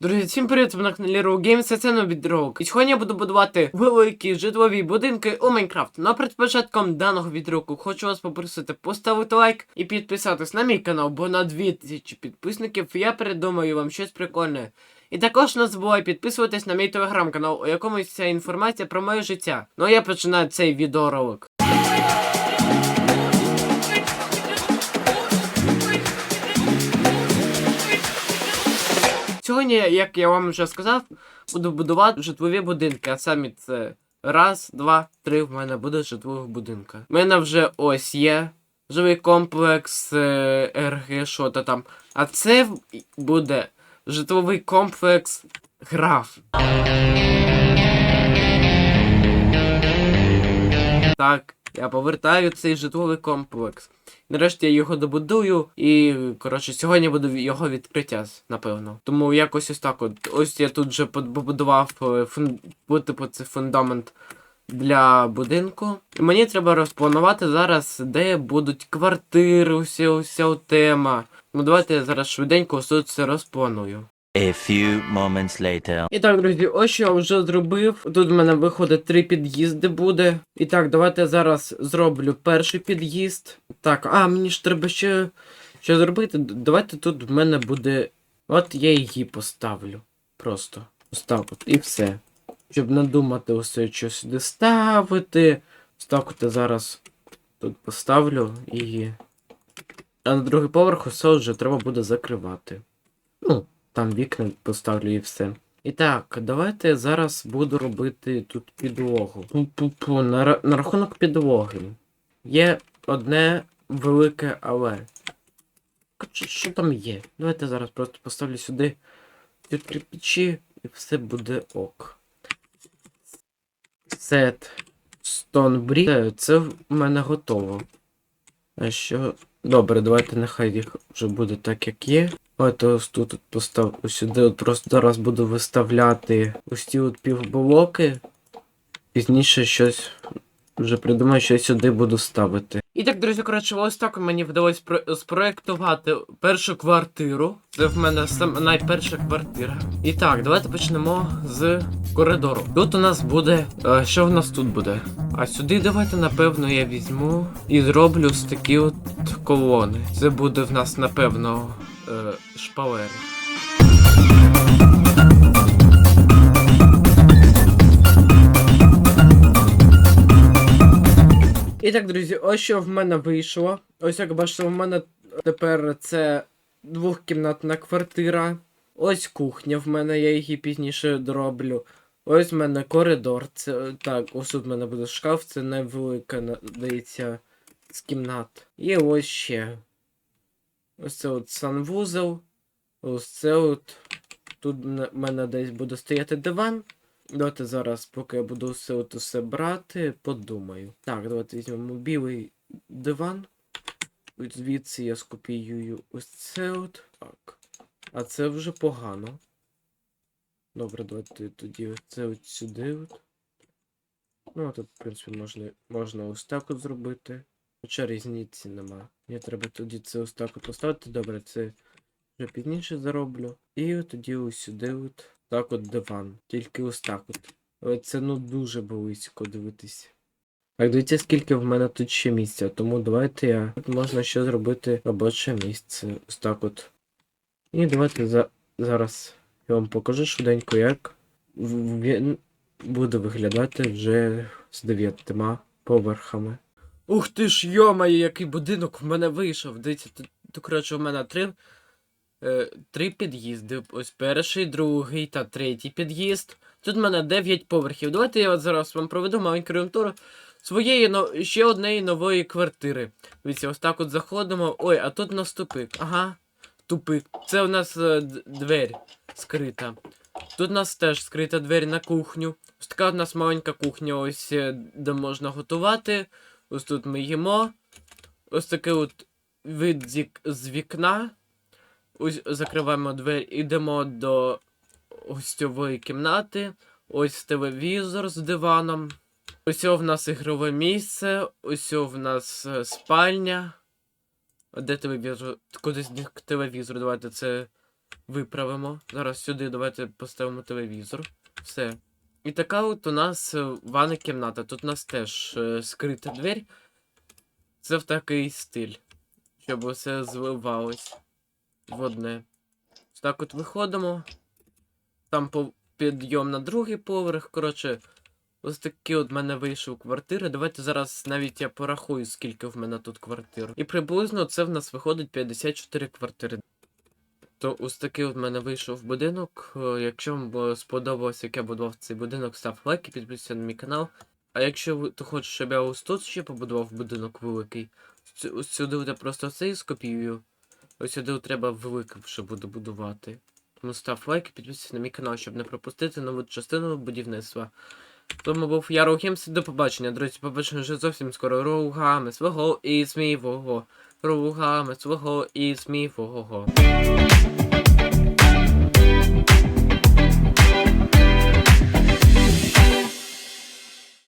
Друзі, всім привіт, ви на каналі Row Games, це новий відрок. І сьогодні я буду будувати великі житлові будинки у Майнкрафт. Ну а перед початком даного відроку хочу вас попросити поставити лайк і підписатись на мій канал, бо на 2000 підписників я придумаю вам щось прикольне. І також не забувай підписуватись на мій телеграм-канал, у якому вся інформація про моє життя. Ну а я починаю цей відеоролик. Сьогодні, як я вам вже сказав, буду будувати житлові будинки, а самі це раз, два, три в мене буде житлових будинка. У мене вже ось є жилий комплекс е, РГ, що то там. А це буде житловий комплекс граф. Так, я повертаю цей житловий комплекс. Нарешті я його добудую, і коротше, сьогодні буде його відкриття, напевно. Тому якось ось так от. Ось я тут вже побудував е, фун... типу, це фундамент для будинку. І мені треба розпланувати зараз, де будуть квартири, уся, уся тема. Ну давайте я зараз швиденько тут це розпланую. A few moments later. І так, друзі, ось що я вже зробив. Тут в мене виходить три під'їзди буде. І так, давайте я зараз зроблю перший під'їзд. Так, а мені ж треба ще що зробити. Давайте тут в мене буде. От я її поставлю. Просто. Ось так от. І все. Щоб не думати усе, що сюди ставити. Ось так от я зараз тут поставлю її. А на другий поверх усе вже треба буде закривати. Ну, там вікна поставлю і все. І так, давайте зараз буду робити тут підлогу. Пу-пу-пу, на, на рахунок підлоги. Є одне велике але. Коротше, Що там є? Давайте зараз просто поставлю сюди ці кирпичі і все буде ок. Сет Stonebrick. Це в мене готово. А що? Добре, давайте нехай їх вже буде так, як є. Давайте ось тут от постав ось сюди. От просто зараз буду виставляти ось ці от півблоки. Пізніше щось вже придумаю, що сюди буду ставити. І так, друзі, коротше, ось так мені вдалося про- спроектувати першу квартиру. Це в мене сам найперша квартира. І так, давайте почнемо з коридору. Тут у нас буде. е, що в нас тут буде? А сюди давайте, напевно, я візьму і зроблю ось такі от колони. Це буде в нас, напевно, шпалери. І так, друзі, ось що в мене вийшло. Ось як бачите, в мене тепер це двохкімнатна квартира. Ось кухня в мене, я її пізніше дороблю. Ось в мене коридор. Це так, ось тут в мене буде шкаф, це невелика, здається, з кімнат. І ось ще. Ось це от санвузол. Ось це от. Тут в мене десь буде стояти диван. Давайте зараз, поки я буду все от усе брати, подумаю. Так, давайте візьмемо білий диван. Ось Звідси я скопіюю ось це от. Так. А це вже погано. Добре, давайте тоді це от сюди. От. Ну, а тут, в принципі, можна, можна ось так от зробити. Хоча різниці нема. Мені треба тоді це ось так от поставити. Добре, це вже пізніше зароблю. І от тоді ось сюди от. Так от диван. Тільки ось так от. Але це ну дуже близько дивитись. Так, дивіться, скільки в мене тут ще місця, тому давайте я. Тут можна ще зробити робоче місце. Ось так от. І давайте за... зараз я вам покажу швиденько, як він буде виглядати вже з дев'ятима поверхами. Ух ти ж, йомає, який будинок в мене вийшов. Дивіться, тут, коротше, в мене три е, три під'їзди. Ось перший, другий та третій під'їзд. Тут в мене 9 поверхів. Давайте я от зараз вам проведу маленький рентур своєї но... ще однієї нової квартири. Дивіться, ось так от заходимо. Ой, а тут у нас тупик. Ага. Тупик. Це у нас е, двері скрита. Тут у нас теж скрита двері на кухню. Ось така у нас маленька кухня, ось е, де можна готувати. Ось тут ми їмо. Ось такий от вид з вікна. Ось закриваємо двері, йдемо до гостьової кімнати. Ось телевізор з диваном. Ось в нас ігрове місце. Ось в нас е, спальня. А де телевізор? Кудись телевізору. Давайте це виправимо. Зараз сюди давайте поставимо телевізор. Все. І така от у нас е, ванна кімната. Тут у нас теж е, скрита двері. Це в такий стиль. Щоб усе зливалось в одне. Так от виходимо. Там підйом на другий поверх. Коротше, ось такі от в мене вийшов квартири. Давайте зараз навіть я порахую, скільки в мене тут квартир. І приблизно це в нас виходить 54 квартири. То ось такий от в мене вийшов будинок. Е, Якщо вам сподобалось, як я будував цей будинок, став лайк і підписуйся на мій канал. А якщо ти хочеш, щоб я ось тут ще побудував будинок великий, сь- ось сюди я просто цей скопію. Ось сюди треба великим ще буду будувати. Тому став лайк і підписуйся на мій канал, щоб не пропустити нову частину будівництва. Тому був я Роухімс, до побачення, друзі, побачення вже зовсім скоро ругами свого і змійвого. Ругами свого і змійвого.